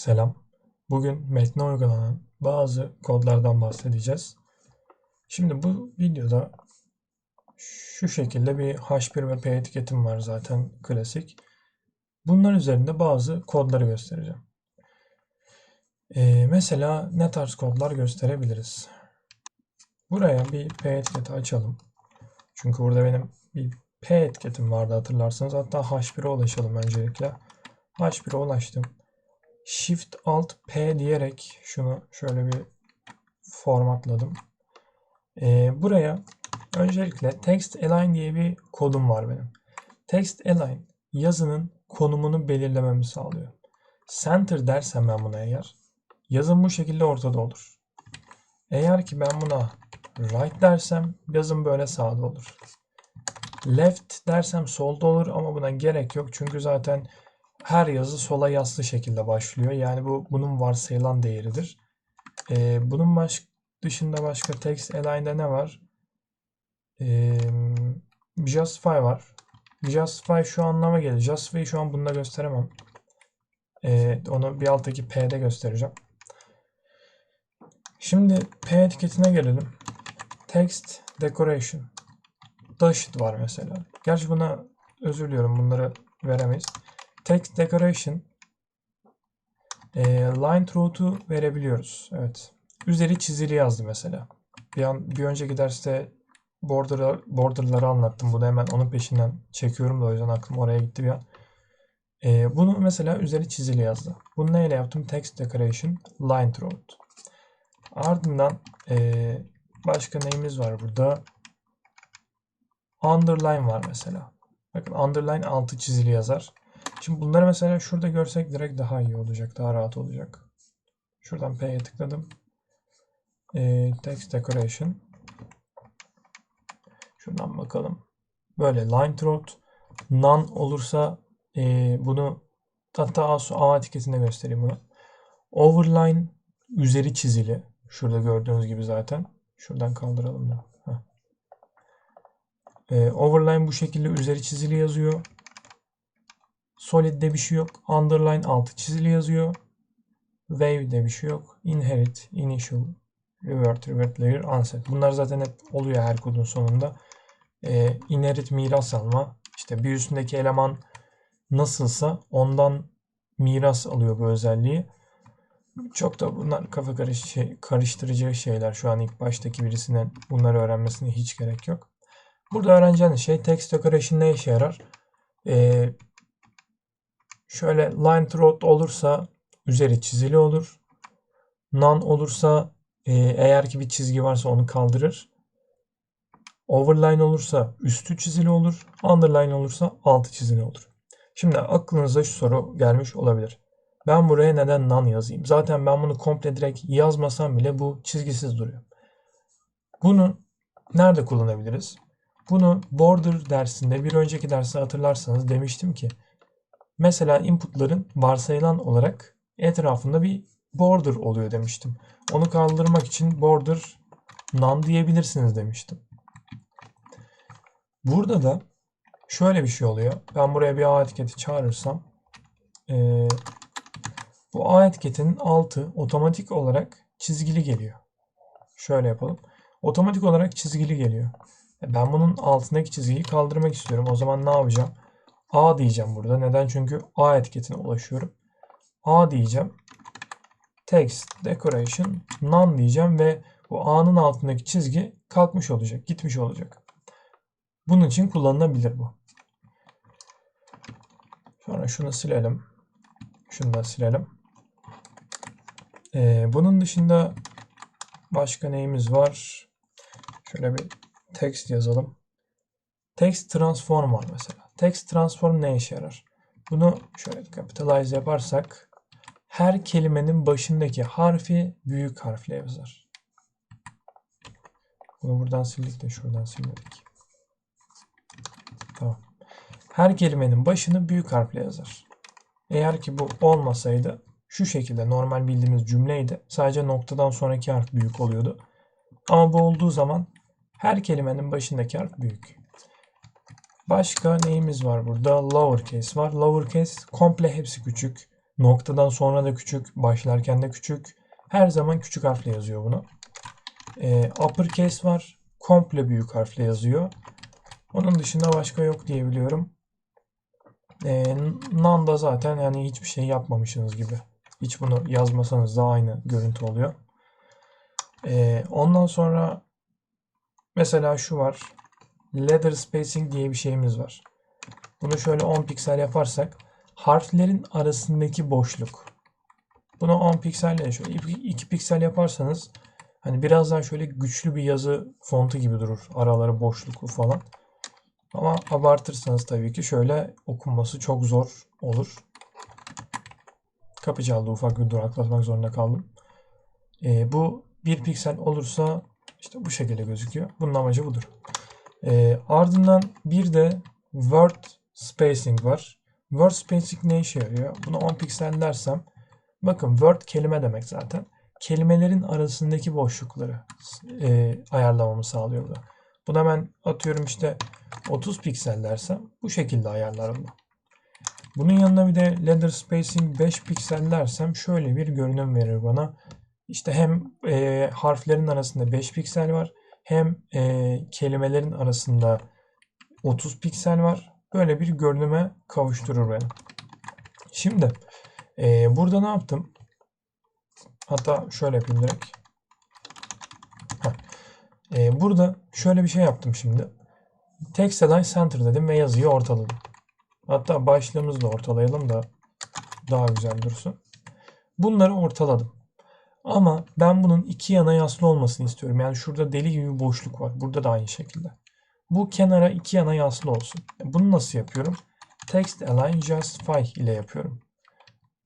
Selam. Bugün metne uygulanan bazı kodlardan bahsedeceğiz. Şimdi bu videoda şu şekilde bir H1 ve P etiketim var zaten klasik. Bunlar üzerinde bazı kodları göstereceğim. Ee, mesela ne tarz kodlar gösterebiliriz? Buraya bir P etiketi açalım. Çünkü burada benim bir P etiketim vardı hatırlarsanız. Hatta H1'e ulaşalım öncelikle. H1'e ulaştım. Shift Alt P diyerek şunu şöyle bir formatladım. Ee, buraya öncelikle Text Align diye bir kodum var benim. Text Align yazının konumunu belirlememi sağlıyor. Center dersem ben buna eğer yazım bu şekilde ortada olur. Eğer ki ben buna right dersem yazım böyle sağda olur. Left dersem solda olur ama buna gerek yok. Çünkü zaten her yazı sola yaslı şekilde başlıyor. Yani bu bunun varsayılan değeridir. Ee, bunun baş, dışında başka text align'da ne var? Ee, justify var. Justify şu anlama gelir. Justify'ı şu an bunda gösteremem. Ee, onu bir alttaki P'de göstereceğim. Şimdi P etiketine gelelim. Text decoration. Dashit var mesela. Gerçi buna özür diliyorum. Bunları veremeyiz. Text decoration e, line through'u verebiliyoruz. Evet. Üzeri çizili yazdı mesela. Bir, an, bir önceki derste border, borderları anlattım. Bunu hemen onun peşinden çekiyorum da o yüzden aklım oraya gitti bir an. E, bunu mesela üzeri çizili yazdı. Bunu neyle yaptım? Text decoration line throughout. Ardından e, başka neyimiz var burada? Underline var mesela. Bakın underline altı çizili yazar. Şimdi bunları mesela şurada görsek direkt daha iyi olacak. Daha rahat olacak. Şuradan P'ye tıkladım. E, text decoration. Şuradan bakalım. Böyle line throat. None olursa e, bunu hatta A, etiketinde göstereyim bunu. Overline üzeri çizili. Şurada gördüğünüz gibi zaten. Şuradan kaldıralım da. E, overline bu şekilde üzeri çizili yazıyor. Solid'de bir şey yok. Underline altı çizili yazıyor. Wave'de bir şey yok. Inherit, initial, revert, revert layer, unset. Bunlar zaten hep oluyor her kodun sonunda. Ee, inherit miras alma. İşte bir üstündeki eleman nasılsa ondan miras alıyor bu özelliği. Çok da bunlar kafa karış şey, karıştırıcı şeyler. Şu an ilk baştaki birisinin bunları öğrenmesine hiç gerek yok. Burada öğreneceğiniz şey text decoration ne işe yarar? Ee, Şöyle line through olursa üzeri çizili olur. None olursa e, eğer ki bir çizgi varsa onu kaldırır. Overline olursa üstü çizili olur. Underline olursa altı çizili olur. Şimdi aklınıza şu soru gelmiş olabilir. Ben buraya neden none yazayım? Zaten ben bunu komple direkt yazmasam bile bu çizgisiz duruyor. Bunu nerede kullanabiliriz? Bunu border dersinde bir önceki dersi hatırlarsanız demiştim ki Mesela inputların varsayılan olarak etrafında bir border oluyor demiştim. Onu kaldırmak için border none diyebilirsiniz demiştim. Burada da şöyle bir şey oluyor. Ben buraya bir A etiketi çağırırsam e, bu A etiketinin altı otomatik olarak çizgili geliyor. Şöyle yapalım. Otomatik olarak çizgili geliyor. E, ben bunun altındaki çizgiyi kaldırmak istiyorum. O zaman ne yapacağım? A diyeceğim burada. Neden? Çünkü A etiketine ulaşıyorum. A diyeceğim. Text, decoration, none diyeceğim ve bu A'nın altındaki çizgi kalkmış olacak, gitmiş olacak. Bunun için kullanılabilir bu. Sonra şunu silelim. Şunu da silelim. Ee, bunun dışında başka neyimiz var? Şöyle bir text yazalım. Text transform var mesela. Text transform ne işe yarar? Bunu şöyle capitalize yaparsak her kelimenin başındaki harfi büyük harfle yazar. Bunu buradan sildik de şuradan silmedik. Tamam. Her kelimenin başını büyük harfle yazar. Eğer ki bu olmasaydı şu şekilde normal bildiğimiz cümleydi. Sadece noktadan sonraki harf büyük oluyordu. Ama bu olduğu zaman her kelimenin başındaki harf büyük. Başka neyimiz var burada? Lowercase var. Lowercase komple hepsi küçük. Noktadan sonra da küçük, başlarken de küçük. Her zaman küçük harfle yazıyor bunu. E, uppercase var. Komple büyük harfle yazıyor. Onun dışında başka yok diye biliyorum. E, none da zaten yani hiçbir şey yapmamışsınız gibi. Hiç bunu yazmasanız da aynı görüntü oluyor. E, ondan sonra mesela şu var. Letter spacing diye bir şeyimiz var. Bunu şöyle 10 piksel yaparsak harflerin arasındaki boşluk. Bunu 10 pikselle şöyle 2 piksel yaparsanız hani biraz daha şöyle güçlü bir yazı fontu gibi durur. Araları boşluklu falan. Ama abartırsanız tabii ki şöyle okunması çok zor olur. Kapı çaldı ufak bir duraklatmak zorunda kaldım. Ee, bu 1 piksel olursa işte bu şekilde gözüküyor. Bunun amacı budur. Ee, ardından bir de word spacing var. Word spacing ne işe yarıyor? Bunu 10 piksel dersem bakın word kelime demek zaten. Kelimelerin arasındaki boşlukları e, ayarlamamı sağlıyor bu. Buna ben atıyorum işte 30 piksel dersem bu şekilde ayarlarım bu. Bunun yanına bir de ladder spacing 5 piksel dersem şöyle bir görünüm verir bana. İşte hem e, harflerin arasında 5 piksel var hem e, kelimelerin arasında 30 piksel var. Böyle bir görünüme kavuşturur beni. Şimdi e, burada ne yaptım? Hatta şöyle yapayım direkt. E, burada şöyle bir şey yaptım şimdi. Text Align Center dedim ve yazıyı ortaladım. Hatta başlığımızı da ortalayalım da daha güzel dursun. Bunları ortaladım. Ama ben bunun iki yana yaslı olmasını istiyorum. Yani şurada deli gibi bir boşluk var. Burada da aynı şekilde. Bu kenara iki yana yaslı olsun. Bunu nasıl yapıyorum? Text Align Justify ile yapıyorum.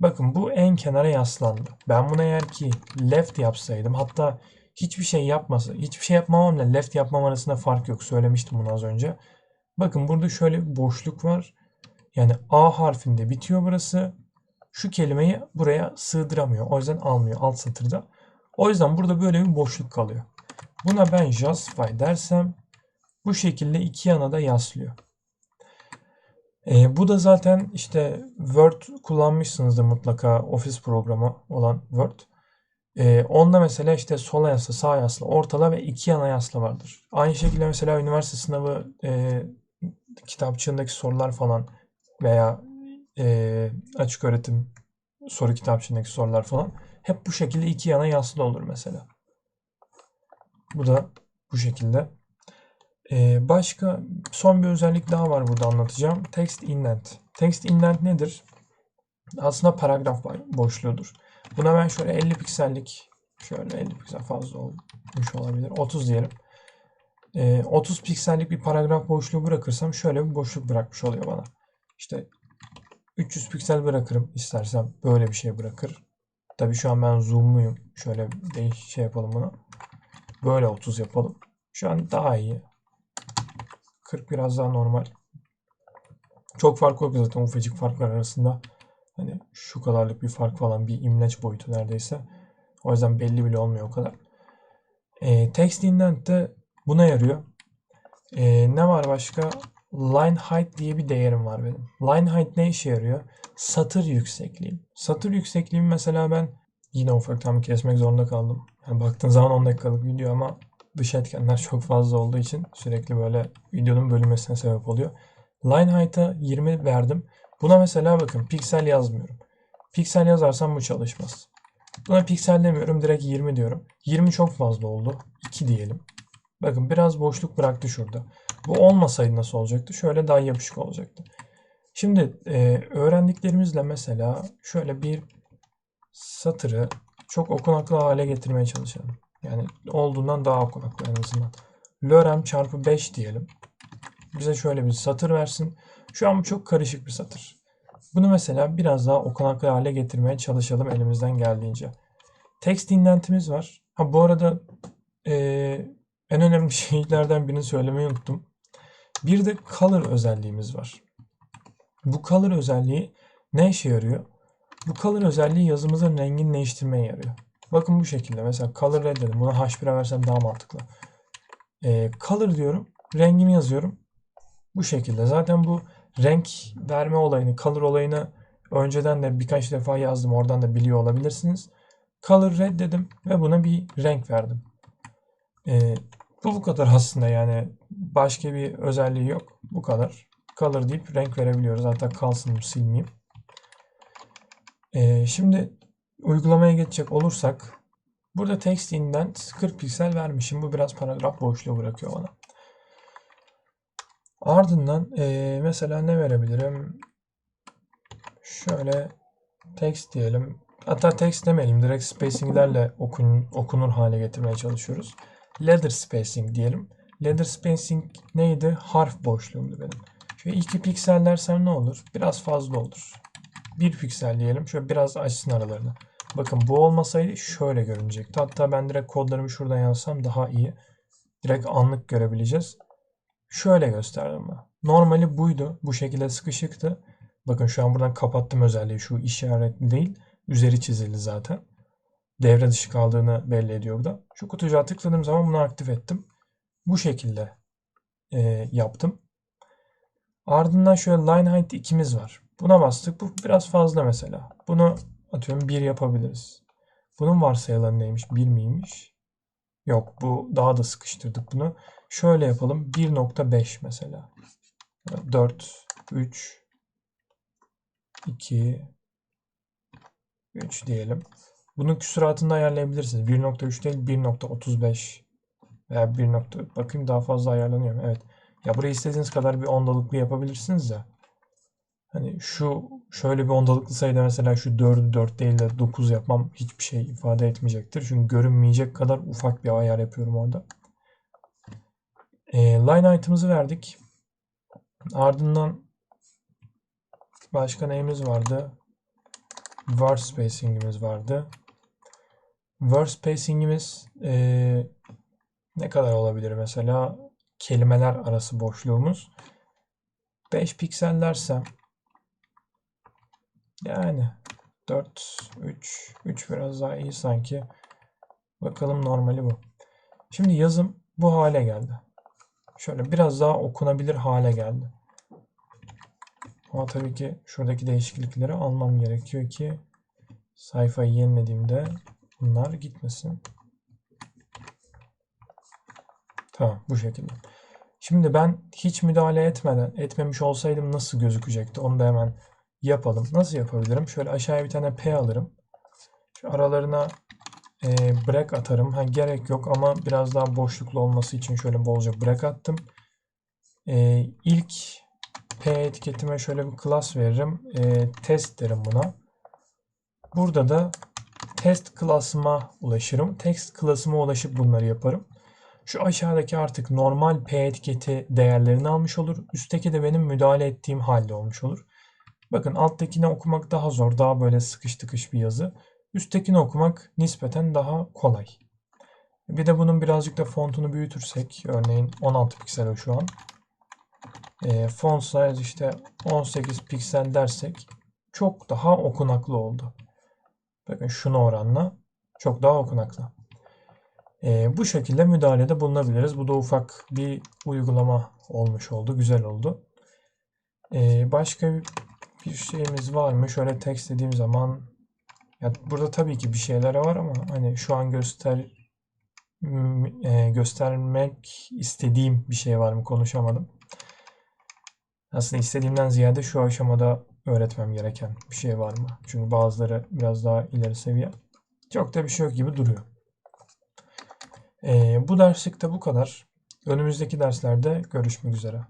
Bakın bu en kenara yaslandı. Ben buna eğer ki left yapsaydım hatta hiçbir şey yapmasa, hiçbir şey yapmamamla left yapmam arasında fark yok. Söylemiştim bunu az önce. Bakın burada şöyle bir boşluk var. Yani A harfinde bitiyor burası. Şu kelimeyi buraya sığdıramıyor. O yüzden almıyor alt satırda. O yüzden burada böyle bir boşluk kalıyor. Buna ben justify dersem bu şekilde iki yana da yaslıyor. E, bu da zaten işte Word kullanmışsınızdır mutlaka Office programı olan Word. E, onda mesela işte sola yasla, sağ yasla, ortala ve iki yana yasla vardır. Aynı şekilde mesela üniversite sınavı e, kitapçığındaki sorular falan veya e, açık öğretim soru kitapçığındaki sorular falan hep bu şekilde iki yana yaslı olur mesela. Bu da bu şekilde. Ee, başka son bir özellik daha var burada anlatacağım. Text indent. Text indent nedir? Aslında paragraf boşluğudur. Buna ben şöyle 50 piksellik şöyle 50 piksel fazla olmuş olabilir. 30 diyelim. Ee, 30 piksellik bir paragraf boşluğu bırakırsam şöyle bir boşluk bırakmış oluyor bana. İşte 300 piksel bırakırım istersem böyle bir şey bırakır. Tabii şu an ben zoomluyum. Şöyle değiş şey yapalım bunu. Böyle 30 yapalım. Şu an daha iyi. 40 biraz daha normal. Çok fark yok zaten ufacık farklar arasında. Hani şu kadarlık bir fark falan bir imleç boyutu neredeyse. O yüzden belli bile olmuyor o kadar. E, text indent de buna yarıyor. E, ne var başka? Line height diye bir değerim var benim. Line height ne işe yarıyor? Satır yüksekliğim. Satır yüksekliğim mesela ben yine ufaktan bir kesmek zorunda kaldım. Yani baktığın zaman 10 dakikalık video ama dış etkenler çok fazla olduğu için sürekli böyle videonun bölünmesine sebep oluyor. Line height'a 20 verdim. Buna mesela bakın piksel yazmıyorum. Piksel yazarsam bu çalışmaz. Buna piksel demiyorum direkt 20 diyorum. 20 çok fazla oldu. 2 diyelim. Bakın biraz boşluk bıraktı şurada. Bu olmasaydı nasıl olacaktı? Şöyle daha yapışık olacaktı. Şimdi e, öğrendiklerimizle mesela şöyle bir satırı çok okunaklı hale getirmeye çalışalım. Yani olduğundan daha okunaklı en azından. Lorem çarpı 5 diyelim. Bize şöyle bir satır versin. Şu an bu çok karışık bir satır. Bunu mesela biraz daha okunaklı hale getirmeye çalışalım elimizden geldiğince. Text indentimiz var. Ha bu arada e, en önemli şeylerden birini söylemeyi unuttum. Bir de color özelliğimiz var. Bu color özelliği ne işe yarıyor? Bu color özelliği yazımızın rengini değiştirmeye yarıyor. Bakın bu şekilde. Mesela color red dedim. Buna H1'e versem daha mantıklı. Ee, color diyorum. Rengimi yazıyorum. Bu şekilde. Zaten bu renk verme olayını, color olayını Önceden de birkaç defa yazdım. Oradan da biliyor olabilirsiniz. Color red dedim ve buna bir renk verdim. Ee, bu bu kadar aslında yani başka bir özelliği yok. Bu kadar. Color deyip renk verebiliyoruz. Hatta kalsın silmeyeyim. Ee, şimdi uygulamaya geçecek olursak burada textinden 40 piksel vermişim. Bu biraz paragraf boşluğu bırakıyor bana. Ardından e, mesela ne verebilirim? Şöyle text diyelim. Hatta text demeyelim. Direkt spacinglerle okun, okunur hale getirmeye çalışıyoruz. Letter spacing diyelim. Letter spacing neydi? Harf boşluğumdu benim. Şöyle 2 piksel dersem ne olur? Biraz fazla olur. 1 piksel diyelim. Şöyle biraz açsın aralarını. Bakın bu olmasaydı şöyle görünecekti. Hatta ben direkt kodlarımı şuradan yazsam daha iyi. Direkt anlık görebileceğiz. Şöyle gösterdim ben. Normali buydu. Bu şekilde sıkışıktı. Bakın şu an buradan kapattım özelliği. Şu işaretli değil. Üzeri çizildi zaten. Devre dışı kaldığını belli ediyor burada. Şu kutucuğa tıkladığım zaman bunu aktif ettim. Bu şekilde e, yaptım. Ardından şöyle line height 2'miz var. Buna bastık. Bu biraz fazla mesela. Bunu atıyorum 1 yapabiliriz. Bunun varsayılanı neymiş? 1 miymiş? Yok bu daha da sıkıştırdık bunu. Şöyle yapalım. 1.5 mesela. 4, 3, 2, 3 diyelim. Bunun küsuratını ayarlayabilirsiniz. 1.3 değil 1.35 veya 1. Bakayım daha fazla ayarlanıyor? Evet. Ya burayı istediğiniz kadar bir ondalıklı yapabilirsiniz ya. Hani şu şöyle bir ondalıklı sayıda mesela şu 4'ü 4 değil de 9 yapmam hiçbir şey ifade etmeyecektir. Çünkü görünmeyecek kadar ufak bir ayar yapıyorum orada. E, line item'ımızı verdik. Ardından başka neyimiz vardı? Verse spacing'imiz vardı. Verse spacing'imiz e, ne kadar olabilir mesela? Kelimeler arası boşluğumuz. 5 piksel dersem yani 4, 3, 3 biraz daha iyi sanki. Bakalım normali bu. Şimdi yazım bu hale geldi. Şöyle biraz daha okunabilir hale geldi. Ama tabii ki şuradaki değişiklikleri almam gerekiyor ki sayfayı yenilediğimde bunlar gitmesin. Tamam bu şekilde. Şimdi ben hiç müdahale etmeden etmemiş olsaydım nasıl gözükecekti onu da hemen yapalım. Nasıl yapabilirim? Şöyle aşağıya bir tane P alırım. Şu aralarına e, break atarım. Ha, gerek yok ama biraz daha boşluklu olması için şöyle bolca break attım. E, ilk P etiketime şöyle bir class veririm. E, test derim buna. Burada da test class'ıma ulaşırım. Text class'ıma ulaşıp bunları yaparım. Şu aşağıdaki artık normal P etiketi değerlerini almış olur. Üstteki de benim müdahale ettiğim halde olmuş olur. Bakın alttakini okumak daha zor. Daha böyle sıkış tıkış bir yazı. Üsttekini okumak nispeten daha kolay. Bir de bunun birazcık da fontunu büyütürsek. Örneğin 16 piksel o şu an. E, font size işte 18 piksel dersek çok daha okunaklı oldu. Bakın şuna oranla çok daha okunaklı. E, bu şekilde müdahalede bulunabiliriz. Bu da ufak bir uygulama olmuş oldu. Güzel oldu. E, başka bir şeyimiz var mı? Şöyle text dediğim zaman ya burada tabii ki bir şeyler var ama hani şu an göster e, göstermek istediğim bir şey var mı konuşamadım. Aslında istediğimden ziyade şu aşamada öğretmem gereken bir şey var mı? Çünkü bazıları biraz daha ileri seviye. Çok da bir şey yok gibi duruyor. E, bu derslikte bu kadar. Önümüzdeki derslerde görüşmek üzere.